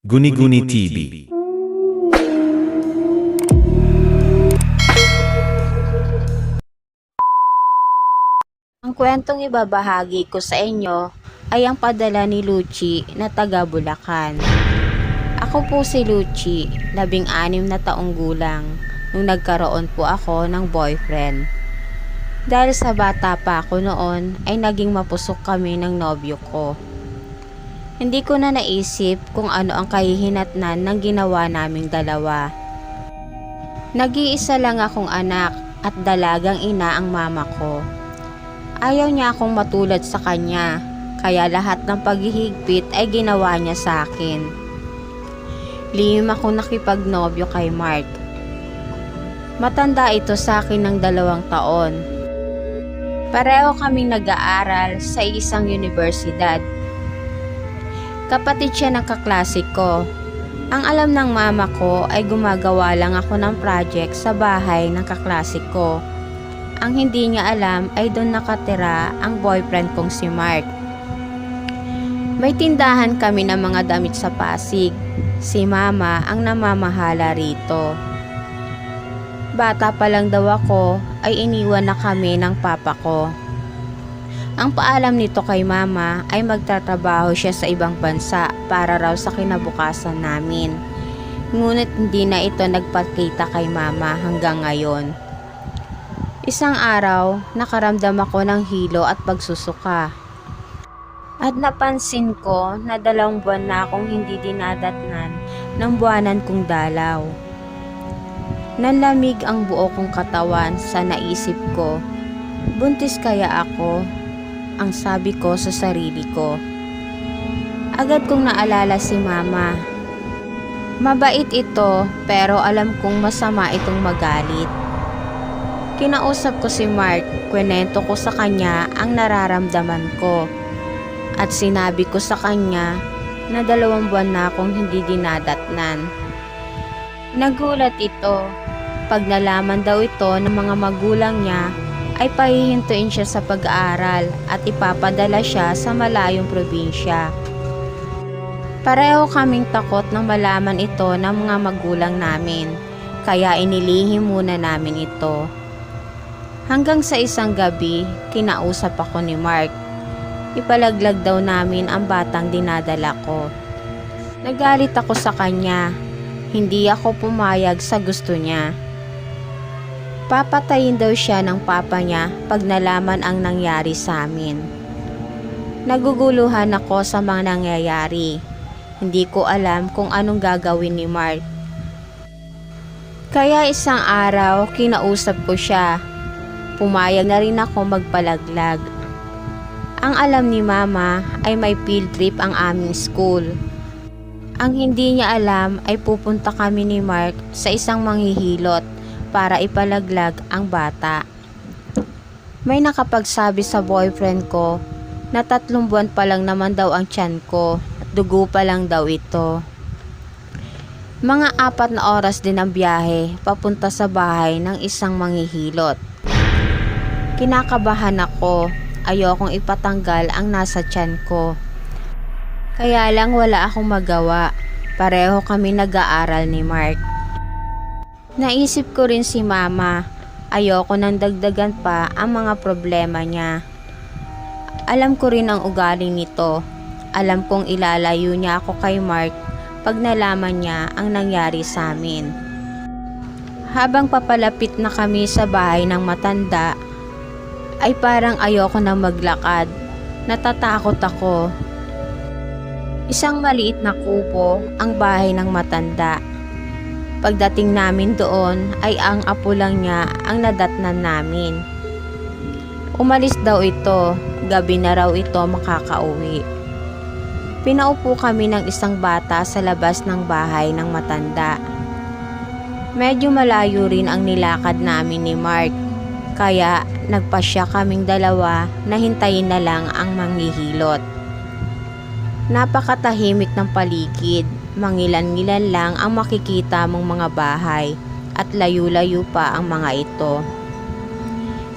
Guni-Guni TV. Ang kwentong ibabahagi ko sa inyo ay ang padala ni Luchi na taga Bulacan. Ako po si Luchi, labing anim na taong gulang, nung nagkaroon po ako ng boyfriend. Dahil sa bata pa ako noon ay naging mapusok kami ng nobyo ko. Hindi ko na naisip kung ano ang kahihinatnan ng ginawa naming dalawa. Nag-iisa lang akong anak at dalagang ina ang mama ko. Ayaw niya akong matulad sa kanya, kaya lahat ng paghihigpit ay ginawa niya sa akin. Lihim ako nakipagnobyo kay Mark. Matanda ito sa akin ng dalawang taon. Pareho kaming nag-aaral sa isang universidad. Kapatid siya ng kaklase ko. Ang alam ng mama ko ay gumagawa lang ako ng project sa bahay ng kaklase ko. Ang hindi niya alam ay doon nakatira ang boyfriend kong si Mark. May tindahan kami ng mga damit sa Pasig. Si Mama ang namamahala rito. Bata pa lang daw ako ay iniwan na kami ng papa ko. Ang paalam nito kay Mama ay magtatrabaho siya sa ibang bansa para raw sa kinabukasan namin. Ngunit hindi na ito nagpakita kay Mama hanggang ngayon. Isang araw, nakaramdam ako ng hilo at pagsusuka. At napansin ko na dalawang buwan na akong hindi dinadatnan ng buwanan kong dalaw. Nanlamig ang buo kong katawan sa naisip ko. Buntis kaya ako? Ang sabi ko sa sarili ko. Agad kong naalala si mama. Mabait ito pero alam kong masama itong magalit. Kinausap ko si Mark, kwenento ko sa kanya ang nararamdaman ko. At sinabi ko sa kanya na dalawang buwan na akong hindi dinadatnan. Nagulat ito. Pag nalaman daw ito ng mga magulang niya, ay pahihintuin siya sa pag-aaral at ipapadala siya sa malayong probinsya. Pareho kaming takot na malaman ito ng mga magulang namin, kaya inilihim muna namin ito. Hanggang sa isang gabi, kinausap ako ni Mark. Ipalaglag daw namin ang batang dinadala ko. Nagalit ako sa kanya. Hindi ako pumayag sa gusto niya. Papatayin daw siya ng papa niya pag nalaman ang nangyari sa amin. Naguguluhan ako sa mga nangyayari. Hindi ko alam kung anong gagawin ni Mark. Kaya isang araw, kinausap ko siya. Pumayag na rin ako magpalaglag. Ang alam ni Mama ay may field trip ang aming school. Ang hindi niya alam ay pupunta kami ni Mark sa isang manghihilot para ipalaglag ang bata. May nakapagsabi sa boyfriend ko na tatlong buwan pa lang naman daw ang tiyan ko at dugo pa lang daw ito. Mga apat na oras din ang biyahe papunta sa bahay ng isang manghihilot. Kinakabahan ako, ayokong ipatanggal ang nasa tiyan ko. Kaya lang wala akong magawa, pareho kami nag-aaral ni Mark. Naisip ko rin si mama. Ayoko nang dagdagan pa ang mga problema niya. Alam ko rin ang ugali nito. Alam kong ilalayo niya ako kay Mark pag nalaman niya ang nangyari sa amin. Habang papalapit na kami sa bahay ng matanda, ay parang ayoko nang maglakad. Natatakot ako. Isang maliit na kupo ang bahay ng matanda. Pagdating namin doon ay ang apo lang niya ang nadatnan namin. Umalis daw ito, gabi na raw ito makakauwi. Pinaupo kami ng isang bata sa labas ng bahay ng matanda. Medyo malayo rin ang nilakad namin ni Mark, kaya nagpasya kaming dalawa na hintayin na lang ang manghihilot. Napakatahimik ng paligid, mangilan-ngilan lang ang makikita mong mga bahay at layo-layo pa ang mga ito.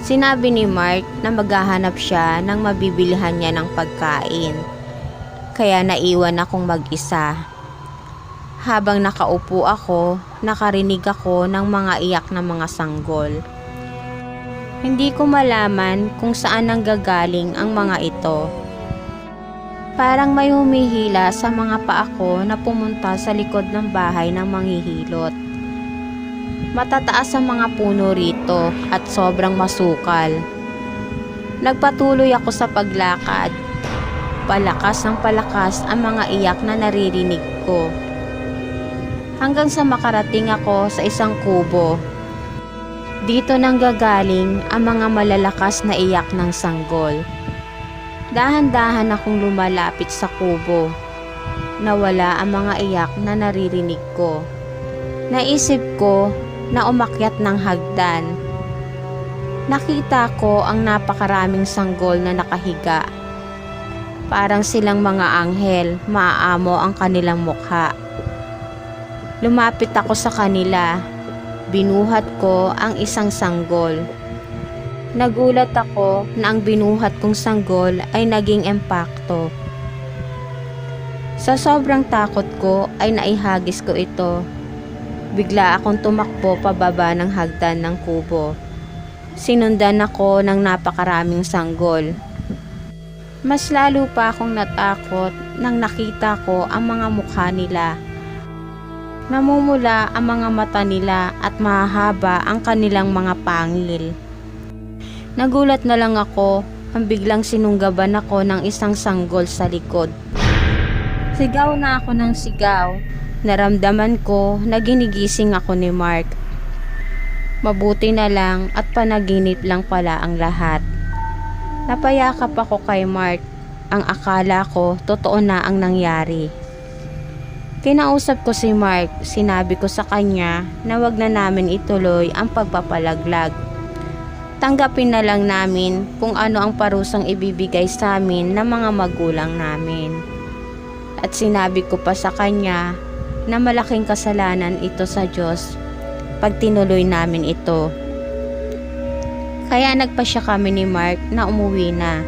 Sinabi ni Mark na maghahanap siya ng mabibilihan niya ng pagkain. Kaya naiwan akong mag-isa. habang nakaupo ako, nakarinig ako ng mga iyak ng mga sanggol. Hindi ko malaman kung saan nanggagaling ang mga ito. Parang may humihila sa mga paa ko na pumunta sa likod ng bahay ng manghihilot. Matataas ang mga puno rito at sobrang masukal. Nagpatuloy ako sa paglakad. Palakas ng palakas ang mga iyak na naririnig ko. Hanggang sa makarating ako sa isang kubo. Dito nang gagaling ang mga malalakas na iyak ng sanggol. Dahan-dahan akong lumalapit sa kubo. Nawala ang mga iyak na naririnig ko. Naisip ko na umakyat ng hagdan. Nakita ko ang napakaraming sanggol na nakahiga. Parang silang mga anghel, maaamo ang kanilang mukha. Lumapit ako sa kanila. Binuhat ko ang isang sanggol. Nagulat ako na ang binuhat kong sanggol ay naging empakto. Sa sobrang takot ko ay naihagis ko ito. Bigla akong tumakbo pababa ng hagdan ng kubo. Sinundan ako ng napakaraming sanggol. Mas lalo pa akong natakot nang nakita ko ang mga mukha nila. Namumula ang mga mata nila at mahahaba ang kanilang mga pangil. Nagulat na lang ako ang biglang sinunggaban ako ng isang sanggol sa likod. Sigaw na ako ng sigaw. Naramdaman ko na ginigising ako ni Mark. Mabuti na lang at panaginip lang pala ang lahat. Napayakap ako kay Mark. Ang akala ko totoo na ang nangyari. Kinausap ko si Mark, sinabi ko sa kanya na wag na namin ituloy ang pagpapalaglag. Tanggapin na lang namin kung ano ang parusang ibibigay sa amin ng mga magulang namin. At sinabi ko pa sa kanya na malaking kasalanan ito sa Diyos pag tinuloy namin ito. Kaya nagpasya kami ni Mark na umuwi na.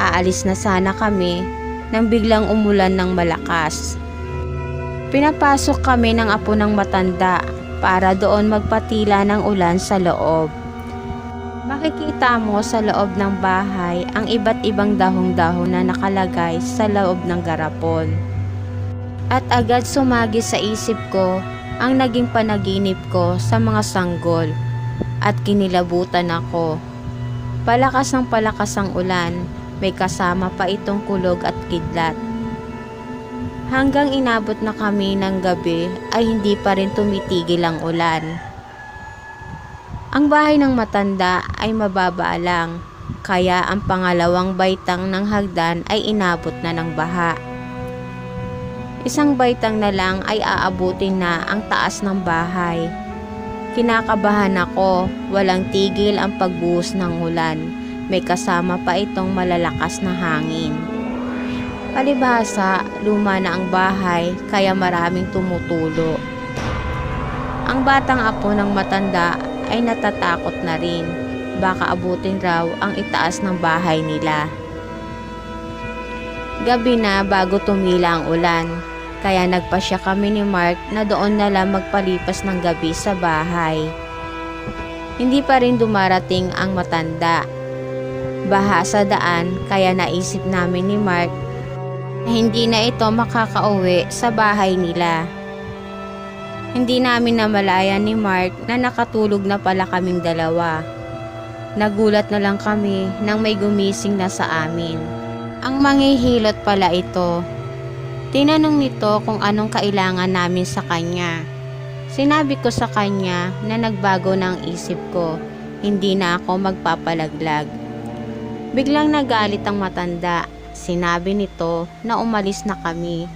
Aalis na sana kami nang biglang umulan ng malakas. Pinapasok kami ng apo ng matanda para doon magpatila ng ulan sa loob. Makikita mo sa loob ng bahay ang iba't ibang dahong-dahon na nakalagay sa loob ng garapon. At agad sumagi sa isip ko ang naging panaginip ko sa mga sanggol at kinilabutan ako. Palakas ng palakas ang ulan, may kasama pa itong kulog at kidlat. Hanggang inabot na kami ng gabi ay hindi pa rin tumitigil ang ulan. Ang bahay ng matanda ay mababa lang, kaya ang pangalawang baitang ng hagdan ay inabot na ng baha. Isang baitang na lang ay aabutin na ang taas ng bahay. Kinakabahan ako, walang tigil ang pagbuhos ng ulan. May kasama pa itong malalakas na hangin. Palibhasa, luma na ang bahay kaya maraming tumutulo. Ang batang apo ng matanda ay natatakot na rin. Baka abutin raw ang itaas ng bahay nila. Gabi na bago tumila ang ulan, kaya nagpasya kami ni Mark na doon na lang magpalipas ng gabi sa bahay. Hindi pa rin dumarating ang matanda. Baha sa daan kaya naisip namin ni Mark na hindi na ito makakauwi sa bahay nila. Hindi namin namalayan ni Mark na nakatulog na pala kaming dalawa. Nagulat na lang kami nang may gumising na sa amin. Ang manghihilot pala ito. Tinanong nito kung anong kailangan namin sa kanya. Sinabi ko sa kanya na nagbago ng isip ko, hindi na ako magpapalaglag. Biglang nagalit ang matanda. Sinabi nito na umalis na kami.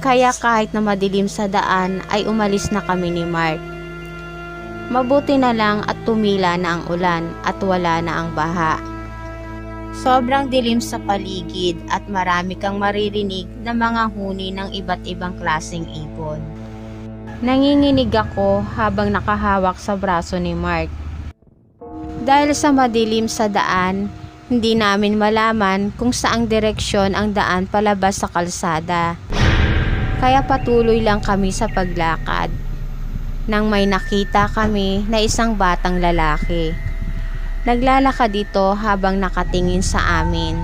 Kaya kahit na madilim sa daan ay umalis na kami ni Mark. Mabuti na lang at tumila na ang ulan at wala na ang baha. Sobrang dilim sa paligid at marami kang maririnig na mga huni ng iba't ibang klaseng ibon. Nanginginig ako habang nakahawak sa braso ni Mark. Dahil sa madilim sa daan, hindi namin malaman kung saang direksyon ang daan palabas sa kalsada. Kaya patuloy lang kami sa paglakad. Nang may nakita kami na isang batang lalaki. Naglalakad ito habang nakatingin sa amin.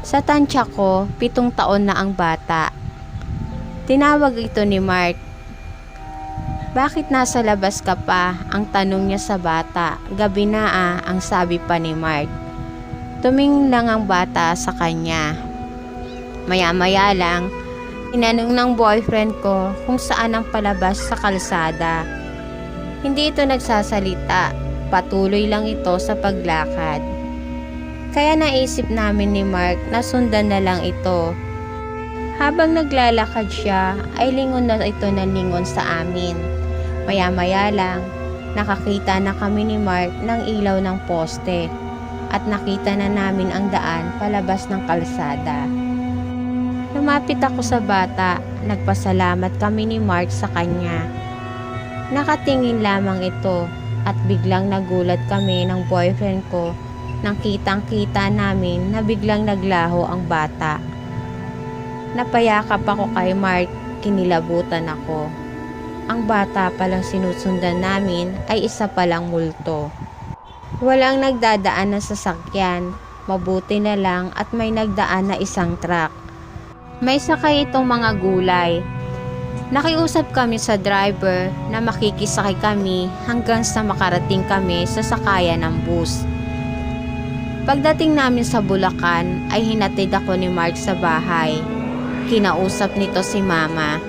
Sa tansya ko, pitong taon na ang bata. Tinawag ito ni Mark. Bakit nasa labas ka pa? Ang tanong niya sa bata. Gabi na ah, ang sabi pa ni Mark. Tumingin lang ang bata sa kanya. Maya-maya lang, tinanong ng boyfriend ko kung saan ang palabas sa kalsada. Hindi ito nagsasalita, patuloy lang ito sa paglakad. Kaya naisip namin ni Mark na sundan na lang ito. Habang naglalakad siya, ay lingon na ito na lingon sa amin. Maya-maya lang, nakakita na kami ni Mark ng ilaw ng poste at nakita na namin ang daan palabas ng kalsada. Lumapit ako sa bata, nagpasalamat kami ni Mark sa kanya. Nakatingin lamang ito at biglang nagulat kami ng boyfriend ko nang kitang kita namin na biglang naglaho ang bata. Napayakap ako kay Mark, kinilabutan ako. Ang bata palang sinusundan namin ay isa palang multo. Walang nagdadaan na sasakyan, mabuti na lang at may nagdaan na isang truck. May sakay itong mga gulay. Nakiusap kami sa driver na makikisakay kami hanggang sa makarating kami sa sakayan ng bus. Pagdating namin sa Bulacan ay hinatid ako ni Mark sa bahay. Kinausap nito si mama.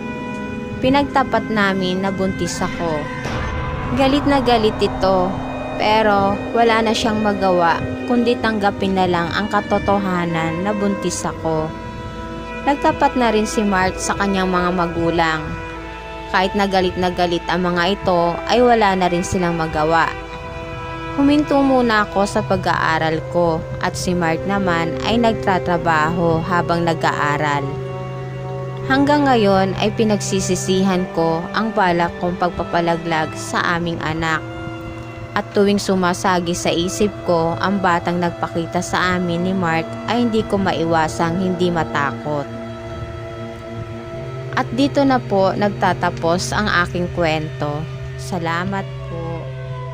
Pinagtapat namin na buntis ako. Galit na galit ito pero wala na siyang magawa kundi tanggapin na lang ang katotohanan na buntis ako. Nagtapat na rin si Mark sa kanyang mga magulang. Kahit na galit na galit ang mga ito ay wala na rin silang magawa. Huminto muna ako sa pag-aaral ko at si Mark naman ay nagtatrabaho habang nag-aaral. Hanggang ngayon ay pinagsisisihan ko ang balak kong pagpapalaglag sa aming anak. At tuwing sumasagi sa isip ko ang batang nagpakita sa amin ni Mark ay hindi ko maiwasang hindi matakot. At dito na po nagtatapos ang aking kwento. Salamat